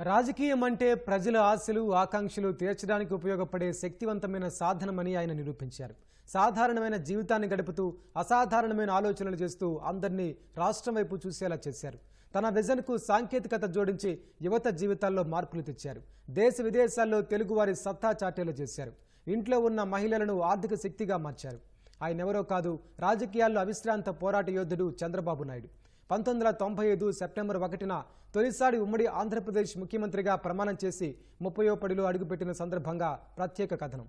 రాజకీయం అంటే ప్రజల ఆశలు ఆకాంక్షలు తీర్చడానికి ఉపయోగపడే శక్తివంతమైన సాధనమని ఆయన నిరూపించారు. సాధారణమైన జీవితాన్ని గడుపుతూ అసాధారణమైన ఆలోచనలు చేస్తూ అందరినీ రాష్ట్రం వైపు చూసేలా చేశారు. తన విజన్కు సాంకేతికత జోడించి యువత జీవితాల్లో మార్పులు తెచ్చారు. దేశ విదేశాల్లో తెలుగువారి సత్తా చాటేలా చేశారు. ఇంట్లో ఉన్న మహిళలను ఆర్థిక శక్తిగా మార్చారు. ఆయన ఎవరో కాదు రాజకీయాల్లో అవిశ్రాంత పోరాట యోధుడు చంద్రబాబు నాయుడు. పంతొమ్మిది వందల తొంభై ఐదు సెప్టెంబర్ ఒకటిన తొలిసారి ఉమ్మడి ఆంధ్రప్రదేశ్ ముఖ్యమంత్రిగా ప్రమాణం చేసి ముప్పయో పడిలో అడుగుపెట్టిన సందర్భంగా ప్రత్యేక కథనం.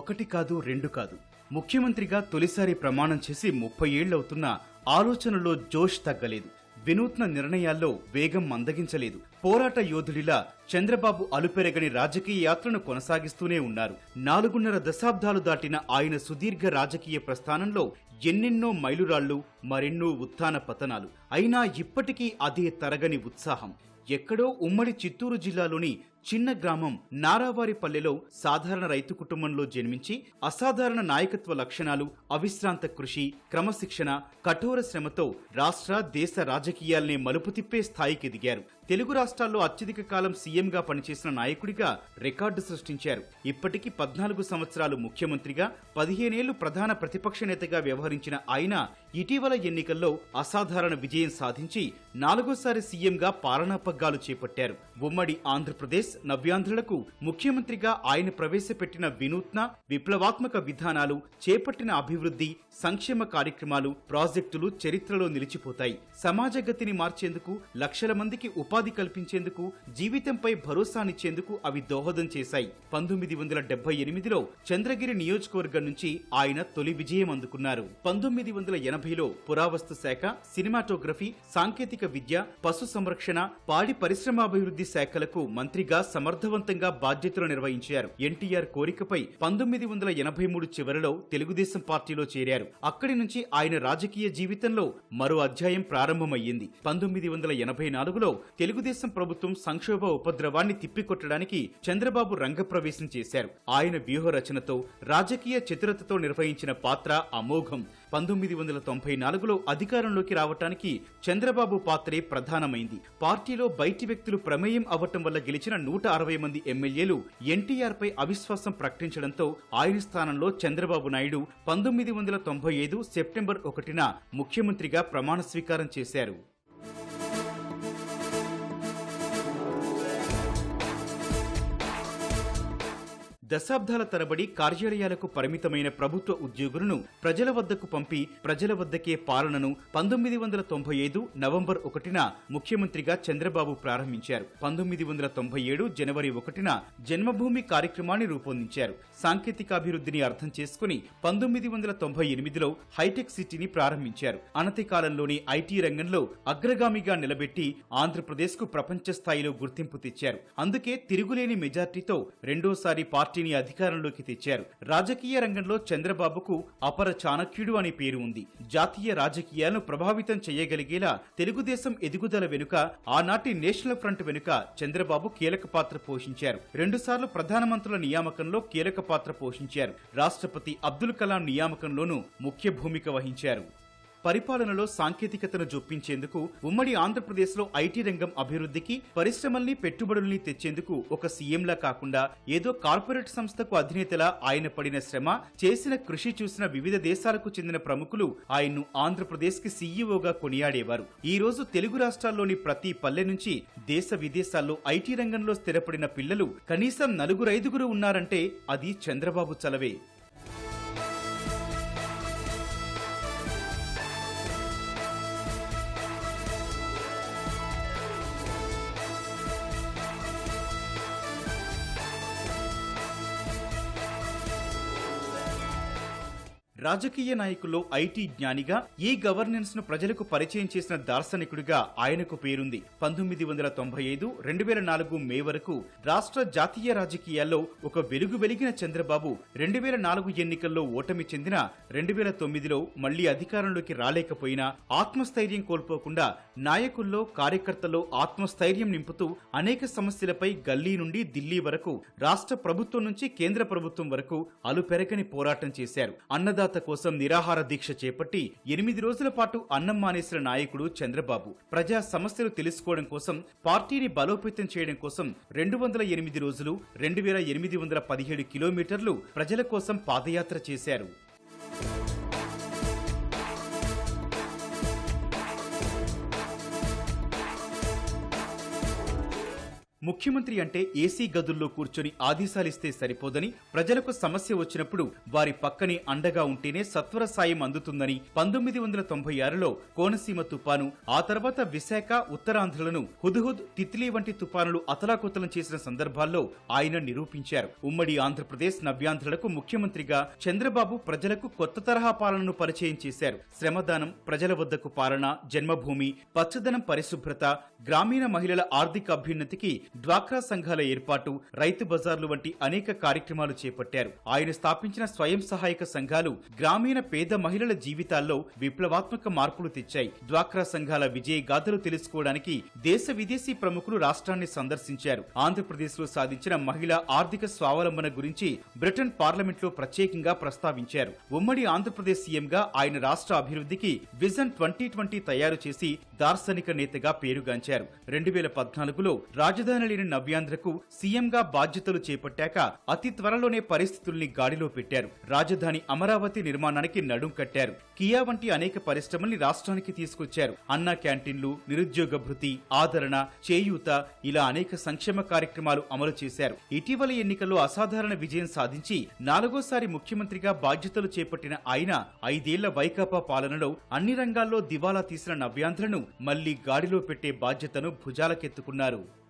ఒకటి కాదు రెండు కాదు. ముఖ్యమంత్రిగా తొలిసారి ప్రమాణం చేసి ముప్పై ఏళ్ళవుతున్న ఆలోచనలో జోష్ తగ్గలేదు. వినూత్న నిర్ణయాల్లో వేగం మందగించలేదు. పోరాట యోధుడిలా చంద్రబాబు అలుపెరగని రాజకీయ యాత్రను కొనసాగిస్తూనే ఉన్నారు. నాలుగున్నర దశాబ్దాలు దాటిన ఆయన సుదీర్ఘ రాజకీయ ప్రస్థానంలో ఎన్నెన్నో మైలురాళ్ళు మరెన్నో ఉత్థాన పతనాలు. అయినా ఇప్పటికీ అదే తరగని ఉత్సాహం. ఎక్కడో ఉమ్మడి చిత్తూరు జిల్లాలోని చిన్న గ్రామం నారావారిపల్లెలో సాధారణ రైతు కుటుంబంలో జన్మించి అసాధారణ నాయకత్వ లక్షణాలు అవిశ్రాంత కృషి క్రమశిక్షణ కఠోర శ్రమతో రాష్ట్ర దేశ రాజకీయాల్ని మలుపు తిప్పే స్థాయికి ఎదిగారు. తెలుగు రాష్ట్రాల్లో అత్యధిక కాలం సీఎంగా పనిచేసిన నాయకుడిగా రికార్డు సృష్టించారు. ఇప్పటికీ పద్నాలుగు సంవత్సరాలు ముఖ్యమంత్రిగా పదిహేనేళ్ళు ప్రధాన ప్రతిపక్ష నేతగా వ్యవహరించిన ఆయన ఇటీవల ఎన్నికల్లో అసాధారణ విజయం సాధించి నాలుగోసారి సీఎంగా పాలనాపగ్గాలు చేపట్టారు. ఉమ్మడి ఆంధ్రప్రదేశ్ నవ్యాంధ్రులకు ముఖ్యమంత్రిగా ఆయన ప్రవేశపెట్టిన వినూత్న విప్లవాత్మక విధానాలు చేపట్టిన అభివృద్ధి సంక్షేమ కార్యక్రమాలు ప్రాజెక్టులు చరిత్రలో నిలిచిపోతాయి. సమాజ గతిని మార్చేందుకు లక్షల మందికి ఉపాధి కల్పించేందుకు జీవితంపై భరోసానిచ్చేందుకు అవి దోహదం చేశాయి. పంతొమ్మిది వందల డెబ్బై ఎనిమిదిలో చంద్రగిరి నియోజకవర్గం నుంచి ఆయన తొలి విజయం అందుకున్నారు. పంతొమ్మిది వందల ఎనభైలో పురావస్తు శాఖ సినిమాటోగ్రఫీ సాంకేతిక విద్య పశు సంరక్షణ పాడి పరిశ్రమాభివృద్ధి శాఖలకు మంత్రిగా సమర్థవంతంగా బాధ్యతలు నిర్వహించారు. ఎన్టీఆర్ కోరికపై పంతొమ్మిది వందల ఎనభై మూడు చివరిలో తెలుగుదేశం పార్టీలో చేరారు. అక్కడి నుంచి ఆయన రాజకీయ జీవితంలో మరో అధ్యాయం ప్రారంభమయ్యింది. పంతొమ్మిది వందల ఎనభై నాలుగులో తెలుగుదేశం ప్రభుత్వం సంక్షోభ ఉపద్రవాన్ని తిప్పికొట్టడానికి చంద్రబాబు రంగప్రవేశం చేశారు. ఆయన వ్యూహ రచనతో రాజకీయ చతురతతో నిర్వహించిన పాత్ర అమోఘం. పంతొమ్మిది వందల తొంభై నాలుగులో అధికారంలోకి రావటానికి చంద్రబాబు పాత్రే ప్రధానమైంది. పార్టీలో బయటి వ్యక్తులు ప్రమేయం అవ్వటం వల్ల గెలిచిన నూట అరవై మంది ఎమ్మెల్యేలు ఎన్టీఆర్ పై అవిశ్వాసం ప్రకటించడంతో ఆయన స్థానంలో చంద్రబాబు నాయుడు పంతొమ్మిది వందల తొంభై ఐదు సెప్టెంబర్ ఒకటిన ముఖ్యమంత్రిగా ప్రమాణ స్వీకారం చేశారు. దశాబ్దాల తరబడి కార్యాలయాలకు పరిమితమైన ప్రభుత్వ ఉద్యోగులను ప్రజల వద్దకు పంపి ప్రజల వద్దకే పాలనను పంతొమ్మిది వందల తొంభై ఐదు నవంబర్ ఒకటిన ముఖ్యమంత్రిగా చంద్రబాబు ప్రారంభించారు. పంతొమ్మిది వందల తొంభై ఏడు జనవరి ఒకటిన జన్మభూమి కార్యక్రమాన్ని రూపొందించారు. సాంకేతికాభివృద్ధిని అర్థం చేసుకుని పంతొమ్మిది వందల తొంభై ఎనిమిదిలో హైటెక్ సిటీని ప్రారంభించారు. అనతి కాలంలోని ఐటీ రంగంలో అగ్రగామిగా నిలబెట్టి ఆంధ్రప్రదేశ్కు ప్రపంచ స్థాయిలో గుర్తింపు తెచ్చారు. అందుకే తిరుగులేని మెజార్టీతో రెండోసారి పార్టీ పార్టీని అధికారంలోకి తెచ్చారు. రాజకీయ రంగంలో చంద్రబాబుకు అపర చాణక్యుడు అనే పేరు ఉంది. జాతీయ రాజకీయాలను ప్రభావితం చేయగలిగేలా తెలుగుదేశం ఎదుగుదల వెనుక ఆనాటి నేషనల్ ఫ్రంట్ వెనుక చంద్రబాబు కీలక పాత్ర పోషించారు. రెండుసార్లు ప్రధానమంత్రుల నియామకంలో కీలక పాత్ర పోషించారు. రాష్ట్రపతి అబ్దుల్ కలాం నియామకంలోనూ ముఖ్య భూమిక వహించారు. పరిపాలనలో సాంకేతికతను జొప్పించేందుకు ఉమ్మడి ఆంధ్రప్రదేశ్లో ఐటీ రంగం అభివృద్ధికి పరిశ్రమల్ని పెట్టుబడుల్ని తెచ్చేందుకు ఒక సీఎంలా కాకుండా ఏదో కార్పొరేట్ సంస్థకు అధినేతలా ఆయన పడిన శ్రమ చేసిన కృషి చూసిన వివిధ దేశాలకు చెందిన ప్రముఖులు ఆయన్ను ఆంధ్రప్రదేశ్కి సీఈఓగా కొనియాడేవారు. ఈ రోజు తెలుగు రాష్ట్రాల్లోని ప్రతి పల్లె నుంచి దేశ విదేశాల్లో ఐటీ రంగంలో స్థిరపడిన పిల్లలు కనీసం నలుగురైదుగురు ఉన్నారంటే అది చంద్రబాబు చలవే. రాజకీయ నాయకుల్లో ఐటీ జ్ఞానిగా ఈ గవర్నెన్స్ను ప్రజలకు పరిచయం చేసిన దార్శనికుడిగా ఆయనకు పేరుంది. పంతొమ్మిది వందల తొంభై ఐదు రెండు వేల నాలుగు మే వరకు రాష్ట్ర జాతీయ రాజకీయాల్లో ఒక వెలుగు వెలిగిన చంద్రబాబు రెండు వేల నాలుగు ఎన్నికల్లో ఓటమి చెందిన రెండు వేల తొమ్మిదిలో మళ్ళీ అధికారంలోకి రాలేకపోయినా ఆత్మస్థైర్యం కోల్పోకుండా నాయకుల్లో కార్యకర్తల్లో ఆత్మస్థైర్యం నింపుతూ అనేక సమస్యలపై గల్లీ నుండి ఢిల్లీ వరకు రాష్ట్ర ప్రభుత్వం నుంచి కేంద్ర ప్రభుత్వం వరకు అలుపెరగని పోరాటం చేశారు. అన్నదాత కోసం నిరాహార దీక్ష చేపట్టి ఎనిమిది రోజుల పాటు అన్నం మానేసిన నాయకుడు చంద్రబాబు. ప్రజా సమస్యలు తెలుసుకోవడం కోసం పార్టీని బలోపేతం చేయడం కోసం రెండు వందల ఎనిమిది రోజులు రెండు వేల ఎనిమిది వందల పదిహేడు కిలోమీటర్లు ప్రజల కోసం పాదయాత్ర చేశారు. ముఖ్యమంత్రి అంటే ఏసీ గదుల్లో కూర్చొని ఆదేశాలిస్తే సరిపోదని ప్రజలకు సమస్య వచ్చినప్పుడు వారి పక్కనే అండగా ఉంటేనే సత్వర సాయం అందుతుందని పంతొమ్మిది వందల తొంభై ఆరులో కోనసీమ తుపాను ఆ తర్వాత విశాఖ ఉత్తరాంధ్రలను హుదుహుద్ తిత్లీ వంటి తుపానులు అతలాకుతలం చేసిన సందర్భాల్లో ఆయన నిరూపించారు. ఉమ్మడి ఆంధ్రప్రదేశ్ నవ్యాంధ్రులకు ముఖ్యమంత్రిగా చంద్రబాబు ప్రజలకు కొత్త తరహా పాలనను పరిచయం చేశారు. శ్రమదానం ప్రజల వద్దకు పాలన జన్మభూమి పచ్చదనం పరిశుభ్రత గ్రామీణ మహిళల ఆర్థిక అభ్యున్నతికి డ్వాక్రా సంఘాల ఏర్పాటు రైతు బజార్లు వంటి అనేక కార్యక్రమాలు చేపట్టారు. ఆయన స్థాపించిన స్వయం సహాయక సంఘాలు గ్రామీణ పేద మహిళల జీవితాల్లో విప్లవాత్మక మార్పులు తెచ్చాయి. డ్వాక్రా సంఘాల విజయ గాథలు తెలుసుకోవడానికి దేశ విదేశీ ప్రముఖులు రాష్ట్రాన్ని సందర్శించారు. ఆంధ్రప్రదేశ్లో సాధించిన మహిళా ఆర్థిక స్వావలంబన గురించి బ్రిటన్ పార్లమెంట్లో ప్రత్యేకంగా ప్రస్తావించారు. ఉమ్మడి ఆంధ్రప్రదేశ్ సీఎంగా ఆయన రాష్ట్ర అభివృద్ధికి విజన్ ట్వంటీ ట్వంటీ తయారు చేసి దార్శనిక నేతగా పేరుగాంచారు. రెండు వేల పద్నాలుగులో రాజధాని లేని నవ్యాంధ్రకు సీఎంగా బాధ్యతలు చేపట్టాక అతి త్వరలోనే పరిస్థితుల్ని గాడిలో పెట్టారు. రాజధాని అమరావతి నిర్మాణానికి నడుం కట్టారు. కియా వంటి అనేక పరిశ్రమల్ని రాష్ట్రానికి తీసుకొచ్చారు. అన్నా క్యాంటీన్లు నిరుద్యోగ భృతి ఆదరణ చేయూత ఇలా అనేక సంక్షేమ కార్యక్రమాలు అమలు చేశారు. ఇటీవల ఎన్నికల్లో అసాధారణ విజయం సాధించి నాలుగోసారి ముఖ్యమంత్రిగా బాధ్యతలు చేపట్టిన ఆయన ఐదేళ్ళ వైకాపా పాలనలో అన్ని రంగాల్లో దివాలా తీసిన నవ్యాంధ్రను మళ్ళీ గాడిలో పెట్టే బాధ్యతను భుజాలకెత్తుకున్నారు.